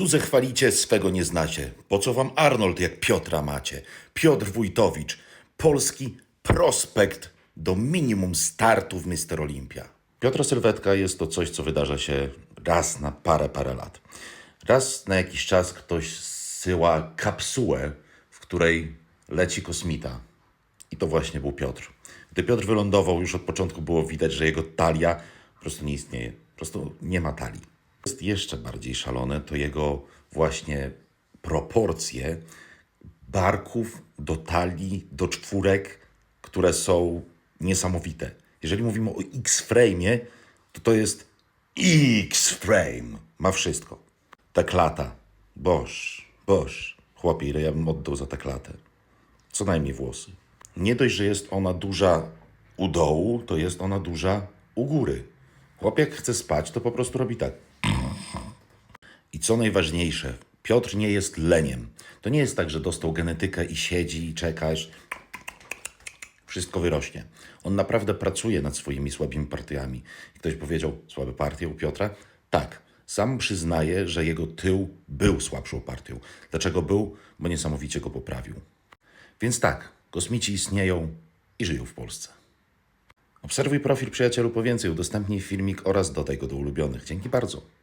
Tuze chwalicie, swego nie znacie. Po co wam Arnold, jak Piotra macie? Piotr Wójtowicz, polski prospekt do minimum startu w Mister Olimpia. Piotr Sylwetka jest to coś, co wydarza się raz na parę, parę lat. Raz na jakiś czas ktoś zsyła kapsułę, w której leci kosmita. I to właśnie był Piotr. Gdy Piotr wylądował, już od początku było widać, że jego talia po prostu nie istnieje. Po prostu nie ma talii. Jest jeszcze bardziej szalone, to jego właśnie proporcje barków do talii, do czwórek, które są niesamowite. Jeżeli mówimy o X-frame, to to jest X-frame. Ma wszystko. Ta klata. Boż, boż. Chłopie, ile ja bym oddał za tę klatę? Co najmniej włosy. Nie dość, że jest ona duża u dołu, to jest ona duża u góry. Chłop jak chce spać, to po prostu robi tak. Co najważniejsze, Piotr nie jest leniem. To nie jest tak, że dostał genetykę i siedzi i czekasz. Wszystko wyrośnie. On naprawdę pracuje nad swoimi słabymi partiami. Ktoś powiedział, słabe partie u Piotra? Tak. Sam przyznaje, że jego tył był słabszą partią. Dlaczego był? Bo niesamowicie go poprawił. Więc tak, kosmici istnieją i żyją w Polsce. Obserwuj profil przyjacielu po więcej, udostępnij filmik oraz dodaj go do ulubionych. Dzięki bardzo.